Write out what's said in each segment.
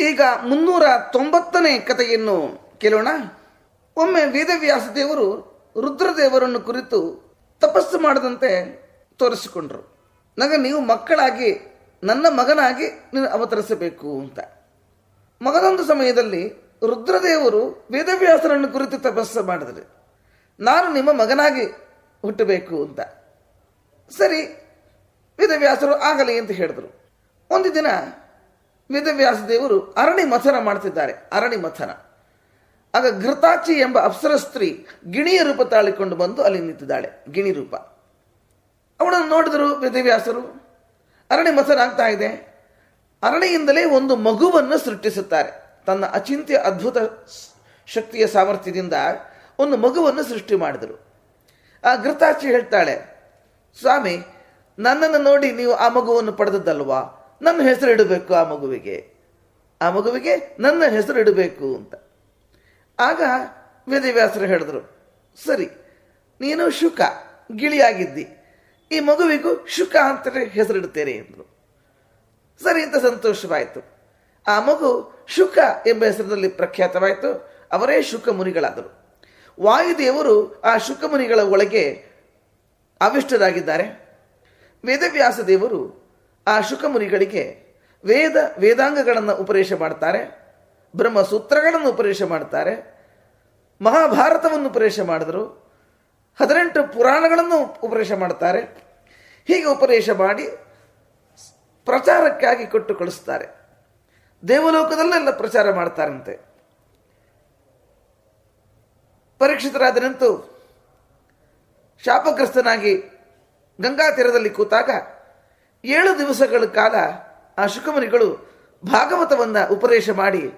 ಈಗ ಮುನ್ನೂರ ತೊಂಬತ್ತನೇ ಕಥೆಯನ್ನು ಕೇಳೋಣ. ಒಮ್ಮೆ ವೇದವ್ಯಾಸ ದೇವರು ರುದ್ರದೇವರನ್ನು ಕುರಿತು ತಪಸ್ಸು ಮಾಡದಂತೆ ತೋರಿಸಿಕೊಂಡರು. ನನಗೆ ನೀವು ಮಕ್ಕಳಾಗಿ, ನನ್ನ ಮಗನಾಗಿ ನೀನು ಅವತರಿಸಬೇಕು ಅಂತ. ಮಗನೊಂದು ಸಮಯದಲ್ಲಿ ರುದ್ರದೇವರು ವೇದವ್ಯಾಸರನ್ನು ಕುರಿತು ತಪಸ್ಸು ಮಾಡಿದರೆ. ನಾನು ನಿಮ್ಮ ಮಗನಾಗಿ ಹುಟ್ಟಬೇಕು ಅಂತ. ಸರಿ, ವೇದವ್ಯಾಸರು ಆಗಲಿ ಅಂತ ಹೇಳಿದರು. ಒಂದು ದಿನ ವೇದವ್ಯಾಸ ದೇವರು ಅರಣಿ ಮಥನ ಮಾಡ್ತಿದ್ದಾರೆ, ಅರಣಿ ಮಥನ. ಆಗ ಘೃತಾಚಿ ಎಂಬ ಅಪ್ಸರ ಸ್ತ್ರೀ ಗಿಣಿಯ ರೂಪ ತಾಳಿಕೊಂಡು ಬಂದು ಅಲ್ಲಿ ನಿಂತಿದ್ದಾಳೆ, ಗಿಣಿ ರೂಪ. ಅವಳನ್ನು ನೋಡಿದರು ವೇದವ್ಯಾಸರು, ಅರಣಿ ಮಥನ ಆಗ್ತಾ ಇದೆ. ಅರಣಿಯಿಂದಲೇ ಒಂದು ಮಗುವನ್ನು ಸೃಷ್ಟಿಸುತ್ತಾರೆ. ತನ್ನ ಅಚಿಂತ್ಯ ಅದ್ಭುತ ಶಕ್ತಿಯ ಸಾಮರ್ಥ್ಯದಿಂದ ಒಂದು ಮಗುವನ್ನು ಸೃಷ್ಟಿ ಮಾಡಿದರು. ಆ ಘೃತಾಚಿ ಹೇಳ್ತಾಳೆ, ಸ್ವಾಮಿ, ನನ್ನನ್ನು ನೋಡಿ ನೀವು ಆ ಮಗುವನ್ನು ಪಡೆದದ್ದಲ್ವಾ? ನನ್ನ ಹೆಸರು ಇಡಬೇಕು ಆ ಮಗುವಿಗೆ. ಆ ಮಗುವಿಗೆ ನನ್ನ ಹೆಸರು ಇಡಬೇಕು ಅಂತ. ಆಗ ವೇದವ್ಯಾಸರು ಹೇಳಿದ್ರು, ಸರಿ, ನೀನು ಶುಕ, ಗಿಳಿಯಾಗಿದ್ದಿ. ಈ ಮಗುವಿಗೂ ಶುಕ ಅಂತಲೇ ಹೆಸರಿಡುತ್ತೇನೆ ಎಂದರು. ಸರಿ ಅಂತ ಸಂತೋಷವಾಯಿತು. ಆ ಮಗು ಶುಕ ಎಂಬ ಹೆಸರಿನಲ್ಲಿ ಪ್ರಖ್ಯಾತವಾಯಿತು. ಅವರೇ ಶುಕ ಮುನಿಗಳಾದರು. ವಾಯುದೇವರು ಆ ಶುಕ ಮುನಿಗಳ ಒಳಗೆ ಅವಿಷ್ಟರಾಗಿದ್ದಾರೆ. ವೇದವ್ಯಾಸ ದೇವರು ಆ ಶುಕಮುನಿಗಳಿಗೆ ವೇದ, ವೇದಾಂಗಗಳನ್ನು ಉಪದೇಶ ಮಾಡ್ತಾರೆ, ಬ್ರಹ್ಮಸೂತ್ರಗಳನ್ನು ಉಪದೇಶ ಮಾಡ್ತಾರೆ, ಮಹಾಭಾರತವನ್ನು ಉಪದೇಶ ಮಾಡಿದರು, ಹದಿನೆಂಟು ಪುರಾಣಗಳನ್ನು ಉಪದೇಶ ಮಾಡ್ತಾರೆ, ಹೀಗೆ ಉಪದೇಶ ಮಾಡಿ ಪ್ರಚಾರಕ್ಕಾಗಿ ಕೊಟ್ಟು ಕಳಿಸ್ತಾರೆ ದೇವಲೋಕದಲ್ಲೆಲ್ಲ ಪ್ರಚಾರ ಮಾಡ್ತಾರಂತೆ. ಪರೀಕ್ಷಿತರಾದ ನಿಂತು ಶಾಪಗ್ರಸ್ತನಾಗಿ ಗಂಗಾ ತೀರದಲ್ಲಿ ಕೂತಾಗ ಏಳು ದಿವಸಗಳ ಕಾಲ ಆ ಶುಕಮುನಿಗಳು ಭಾಗವತವನ್ನು ಉಪದೇಶ ಮಾಡಿ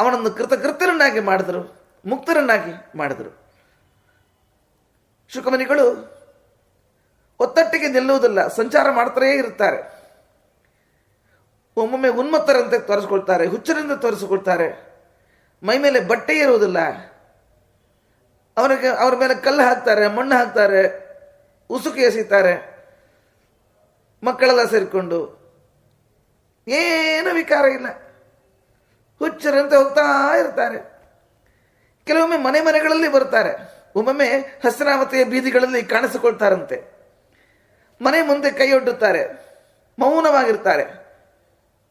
ಅವನನ್ನು ಕೃತಕೃತರನ್ನಾಗಿ ಮಾಡಿದರು, ಮುಕ್ತರನ್ನಾಗಿ ಮಾಡಿದರು. ಶುಕಮುನಿಗಳು ಒತ್ತಟ್ಟಿಗೆ ನಿಲ್ಲುವುದಿಲ್ಲ, ಸಂಚಾರ ಮಾಡ್ತಾರೇ ಇರುತ್ತಾರೆ. ಒಮ್ಮೊಮ್ಮೆ ಉನ್ಮತ್ತರಂತೆ ತೋರಿಸ್ಕೊಳ್ತಾರೆ, ಹುಚ್ಚರಿಂದ ತೋರಿಸಿಕೊಳ್ತಾರೆ. ಮೈ ಮೇಲೆ ಬಟ್ಟೆ ಇರುವುದಿಲ್ಲ. ಅವರಿಗೆ ಅವರ ಮೇಲೆ ಕಲ್ಲು ಹಾಕ್ತಾರೆ, ಮಣ್ಣು ಹಾಕ್ತಾರೆ, ಉಸುಕು ಎಸೀತಾರೆ ಮಕ್ಕಳೆಲ್ಲ ಸೇರಿಕೊಂಡು ಏನು ವಿಕಾರ ಇಲ್ಲ. ಹುಚ್ಚರಂತೆ ಹೋಗ್ತಾ ಇರ್ತಾರೆ. ಕೆಲವೊಮ್ಮೆ ಮನೆ ಮನೆಗಳಲ್ಲಿ ಬರ್ತಾರೆ ಒಮ್ಮೊಮ್ಮೆ ಹಸ್ರಾವತಿಯ ಬೀದಿಗಳಲ್ಲಿ ಕಾಣಿಸಿಕೊಳ್ತಾರಂತೆ. ಮನೆ ಮುಂದೆ ಕೈಯೊಡ್ಡುತ್ತಾರೆ ಮೌನವಾಗಿರ್ತಾರೆ.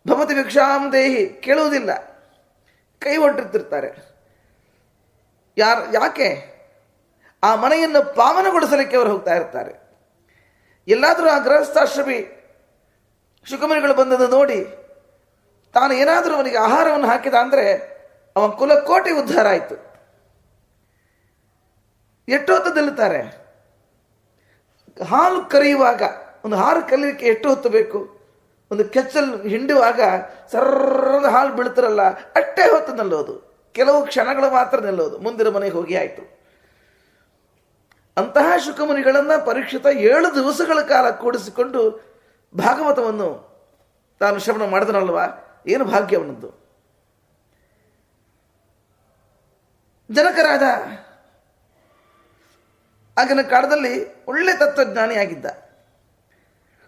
ಭವತಿ ಭಿಕ್ಷಾಂ ದೇಹಿ ಕೇಳುವುದಿಲ್ಲ. ಕೈ ಒಡ್ಡಿರ್ತಿರ್ತಾರೆ ಯಾರು, ಯಾಕೆ? ಆ ಮನೆಯನ್ನು ಪಾವನಗೊಳಿಸಲಿಕ್ಕೆ ಅವರು ಹೋಗ್ತಾ ಇರ್ತಾರೆ. ಎಲ್ಲಾದರೂ ಆ ಗೃಹಸ್ಥಾಶ್ರಮಿ ಶುಕಮರಿಗಳು ಬಂದದ್ದು ನೋಡಿ ತಾನು ಏನಾದರೂ ಅವನಿಗೆ ಆಹಾರವನ್ನು ಹಾಕಿದ ಅಂದರೆ ಅವನ ಕುಲಕೋಟಿ ಉದ್ಧಾರ ಆಯಿತು. ಎಷ್ಟೊತ್ತು ನಿಲ್ಲುತ್ತಾರೆ. ಹಾಲು ಕರೆಯುವಾಗ, ಒಂದು ಹಾಲು ಕಲಿಯಲಿಕ್ಕೆ ಎಷ್ಟು ಹೊತ್ತು ಬೇಕು? ಒಂದು ಕೆಚ್ಚಲ್ ಹಿಂಡುವಾಗ ಸರ್ರದ ಹಾಲು ಬೀಳ್ತಿರಲ್ಲ ಅಷ್ಟೇ ಹೊತ್ತು ನಿಲ್ಲೋದು. ಕೆಲವು ಕ್ಷಣಗಳು ಮಾತ್ರ ನಿಲ್ಲೋದು. ಮುಂದಿನ ಮನೆಗೆ ಹೋಗಿ ಆಯಿತು. ಅಂತಹ ಶುಕಮುನಿಗಳನ್ನು ಪರೀಕ್ಷಿತ ಏಳು ದಿವಸಗಳ ಕಾಲ ಕೂಡಿಸಿಕೊಂಡು ಭಾಗವತವನ್ನು ತಾನು ಶ್ರವಣ ಮಾಡಿದನಲ್ವಾ? ಏನು ಭಾಗ್ಯ ಅವನದ್ದು? ಜನಕರಾದ ಆಗಿನ ಕಾಲದಲ್ಲಿ ಒಳ್ಳೆ ತತ್ವಜ್ಞಾನಿಯಾಗಿದ್ದ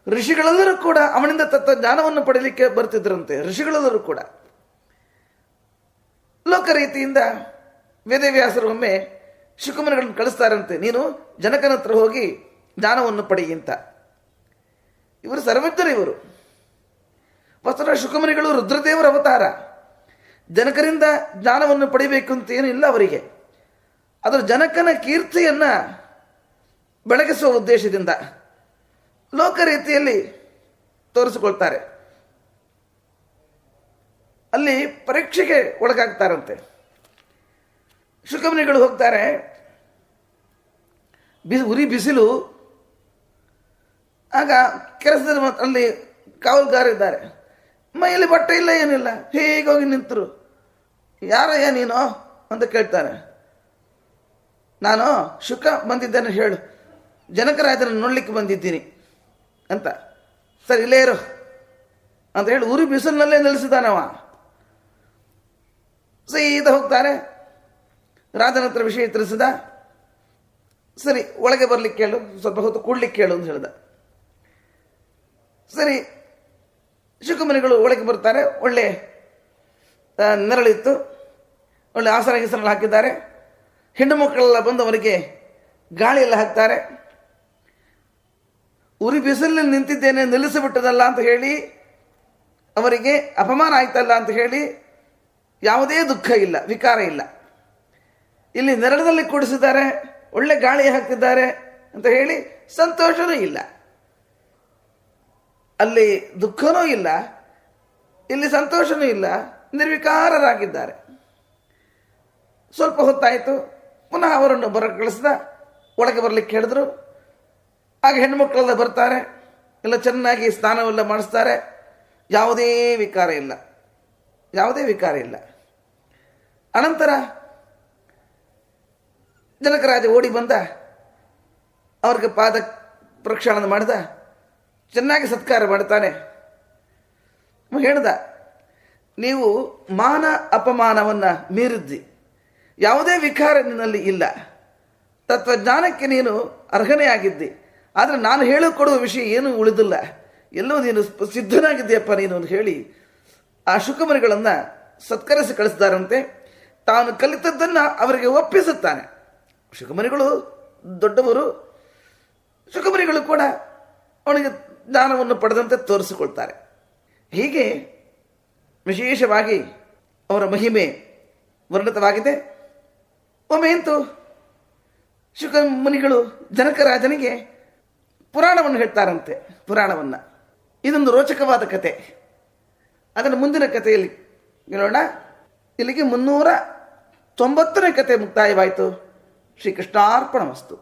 ಋಷಿಗಳೆಲ್ಲರೂ ಕೂಡ ಅವನಿಂದ ತತ್ವಜ್ಞಾನವನ್ನು ಪಡೆಯಲಿಕ್ಕೆ ಬರ್ತಿದ್ರಂತೆ, ಋಷಿಗಳೆಲ್ಲರೂ ಕೂಡ. ಲೋಕರೀತಿಯಿಂದ ವೇದವ್ಯಾಸರು ಒಮ್ಮೆ ಶುಕುಮನಿಗಳನ್ನು ಕಳಿಸ್ತಾರಂತೆ, ನೀನು ಜನಕನ ಹತ್ರ ಹೋಗಿ ಜ್ಞಾನವನ್ನು ಪಡೆಯಿ ಅಂತ. ಇವರು ಸರ್ವಜ್ಞರು ಇವರು. ವಸ್ತುತ ಶುಕುಮನಿಗಳು ರುದ್ರದೇವರ ಅವತಾರ. ಜನಕರಿಂದ ಜ್ಞಾನವನ್ನು ಪಡಿಬೇಕು ಅಂತ ಏನೂ ಇಲ್ಲ ಅವರಿಗೆ. ಅದರ ಜನಕನ ಕೀರ್ತಿಯನ್ನ ಬೆಳಗಿಸುವ ಉದ್ದೇಶದಿಂದ ಲೋಕ ರೀತಿಯಲ್ಲಿ ತೋರಿಸಿಕೊಳ್ತಾರೆ. ಅಲ್ಲಿ ಪರೀಕ್ಷೆಗೆ ಒಳಗಾಗ್ತಾರಂತೆ. ಶುಕಮನಿಗಳು ಹೋಗ್ತಾರೆ ಬಿಸಿ ಉರಿ ಬಿಸಿಲು. ಆಗ ಕೆಲಸದ ಅಲ್ಲಿ ಕಾವಲುಗಾರಿದ್ದಾರೆ ಮೈಯಲ್ಲಿ ಬಟ್ಟೆ ಇಲ್ಲ, ಏನಿಲ್ಲ. ಹೀಗೋಗಿ ಹೋಗಿ ನಿಂತರು? ಯಾರಯ್ಯ ನೀನು? ಅಂತ ಕೇಳ್ತಾನೆ ನಾನು ಶುಕ ಬಂದಿದ್ದೇನೆ, ಹೇಳು. ಜನಕರಾಜನ ನೋಡ್ಲಿಕ್ಕೆ ಬಂದಿದ್ದೀನಿ. ಅಂತ. ಸರಿ, ಇಲ್ಲೇ ಇರು. ಅಂತ ಹೇಳಿ ಉರಿ ಬಿಸಿಲಿನಲ್ಲೇ ನಿಲ್ಲಿಸಿದಾನವ ಸೀದಾ ಹೋಗ್ತಾರೆ. ರಾಜನ ಹತ್ರ ವಿಷಯ ತಿಳಿಸಿದ. ಸರಿ, ಒಳಗೆ ಬರ್ಲಿಕ್ಕೆ ಕೇಳು, ಸ್ವಲ್ಪ ಹೊತ್ತು ಕೂಡ್ಲಿಕ್ಕೆ ಕೇಳು ಅಂತ ಹೇಳ್ದ. ಸರಿ ಶುಕಮುನಿಗಳು ಒಳಗೆ ಬರ್ತಾರೆ, ಒಳ್ಳೆ ನೆರಳಿತ್ತು, ಒಳ್ಳೆ ಆಸರ ಹೆಸರಲ್ಲಿ ಹಾಕಿದ್ದಾರೆ. ಹೆಣ್ಣು ಮಕ್ಕಳೆಲ್ಲ ಬಂದು ಅವರಿಗೆ ಗಾಳಿಯೆಲ್ಲ ಹಾಕ್ತಾರೆ. ಉರಿ ಬಿಸಿಲಿನಲ್ಲಿ ನಿಂತಿದ್ದೇನೆ, ನಿಲ್ಲಿಸಿಬಿಟ್ಟದಲ್ಲ ಅಂತ ಹೇಳಿ, ಅವರಿಗೆ ಅಪಮಾನ ಆಯ್ತಲ್ಲ ಅಂತ ಹೇಳಿ, ಯಾವುದೇ ದುಃಖ ಇಲ್ಲ, ವಿಕಾರ ಇಲ್ಲ. ಇಲ್ಲಿ ನೆರಳದಲ್ಲಿ ಕೂಡಿಸಿದ್ದಾರೆ. ಒಳ್ಳೆ ಗಾಳಿ ಹಾಕ್ತಿದ್ದಾರೆ ಅಂತ ಹೇಳಿ ಸಂತೋಷನೂ ಇಲ್ಲ. ಅಲ್ಲಿ ದುಃಖನೂ ಇಲ್ಲ, ಇಲ್ಲಿ ಸಂತೋಷನೂ ಇಲ್ಲ, ನಿರ್ವಿಕಾರರಾಗಿದ್ದಾರೆ. ಸ್ವಲ್ಪ ಹೊತ್ತಾಯಿತು, ಪುನಃ ಅವರನ್ನು ಬರ ಕಳಿಸಿದ, ಒಳಗೆ ಬರಲಿಕ್ಕೆ ಹೇಳಿದ್ರು. ಆಗ ಹೆಣ್ಮಕ್ಕಳೆಲ್ಲ ಬರ್ತಾರೆ, ಎಲ್ಲ ಚೆನ್ನಾಗಿ ಸ್ನಾನವೆಲ್ಲ ಮಾಡಿಸ್ತಾರೆ. ಯಾವುದೇ ವಿಕಾರ ಇಲ್ಲ, ಯಾವುದೇ ವಿಕಾರ ಇಲ್ಲ. ಅನಂತರ ಜನಕರಾಜ ಓಡಿ ಬಂದ, ಅವ್ರಿಗೆ ಪಾದ ಪ್ರಕ್ಷಾಳನ ಮಾಡಿದ, ಚೆನ್ನಾಗಿ ಸತ್ಕಾರ ಮಾಡ್ತಾನೆ. ಹೇಳ್ದ ನೀವು ಮಾನ ಅಪಮಾನವನ್ನು ಮೀರಿದ್ದಿ. ಯಾವುದೇ ವಿಕಾರ ನಿನ್ನಲ್ಲಿ ಇಲ್ಲ. ತತ್ವಜ್ಞಾನಕ್ಕೆ ನೀನು ಅರ್ಹನೆಯಾಗಿದ್ದಿ ಆದರೆ ನಾನು ಹೇಳಿಕೊಡುವ ವಿಷಯ ಏನೂ ಉಳಿದಿಲ್ಲ. ಎಲ್ಲೋ ನೀನು ಸಿದ್ಧನಾಗಿದ್ದೀಯಪ್ಪ ನೀನು ಅಂತ ಹೇಳಿ ಆ ಶುಕಮರಿಗಳನ್ನು ಸತ್ಕರಿಸಿ ಕಳಿಸ್ತಾರಂತೆ ತಾನು ಕಲಿತದ್ದನ್ನು ಅವರಿಗೆ ಒಪ್ಪಿಸುತ್ತಾನೆ. ಶುಕಮರಿಗಳು ದೊಡ್ಡವರು ಶುಕಮರಿಗಳು ಕೂಡ ಅವನಿಗೆ ಜ್ಞಾನವನ್ನು ಪಡೆದಂತೆ ತೋರಿಸಿಕೊಳ್ತಾರೆ. ಹೀಗೆ ವಿಶೇಷವಾಗಿ ಅವರ ಮಹಿಮೆ ವರ್ಣಿತವಾಗಿದೆ. ಒಮ್ಮೆ ಅಂತೂ ಶುಕ ಮುನಿಗಳು ಜನಕರಾಜನಿಗೆ ಪುರಾಣವನ್ನು ಹೇಳ್ತಾರಂತೆ, ಪುರಾಣವನ್ನು. ಇದೊಂದು ರೋಚಕವಾದ ಕತೆ. ಅದನ್ನು ಮುಂದಿನ ಕಥೆಯಲ್ಲಿ ಹೇಳೋಣ ಇಲ್ಲಿಗೆ ಮುನ್ನೂರ ತೊಂಬತ್ತನೇ ಕತೆ ಮುಕ್ತಾಯವಾಯಿತು. ശ്രീകൃഷ്ണാർപ്പണമസ്തു